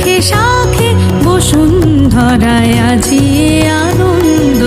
শাখে শাখে বসুন্ধরায় আজিয়ে আনন্দ।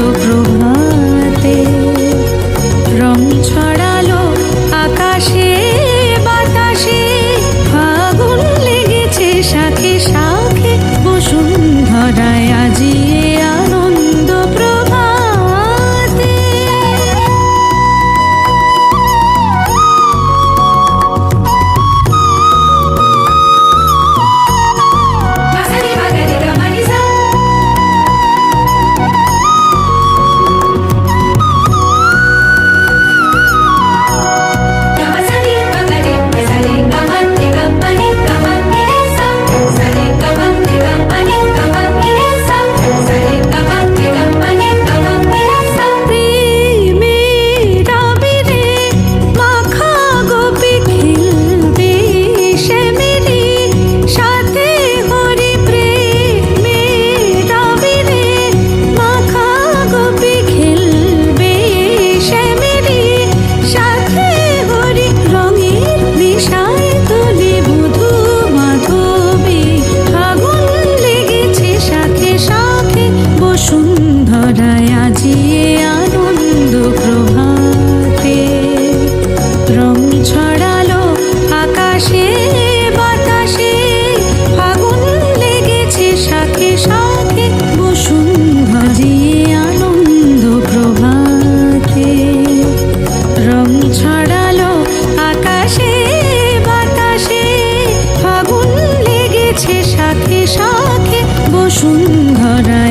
ফাগুন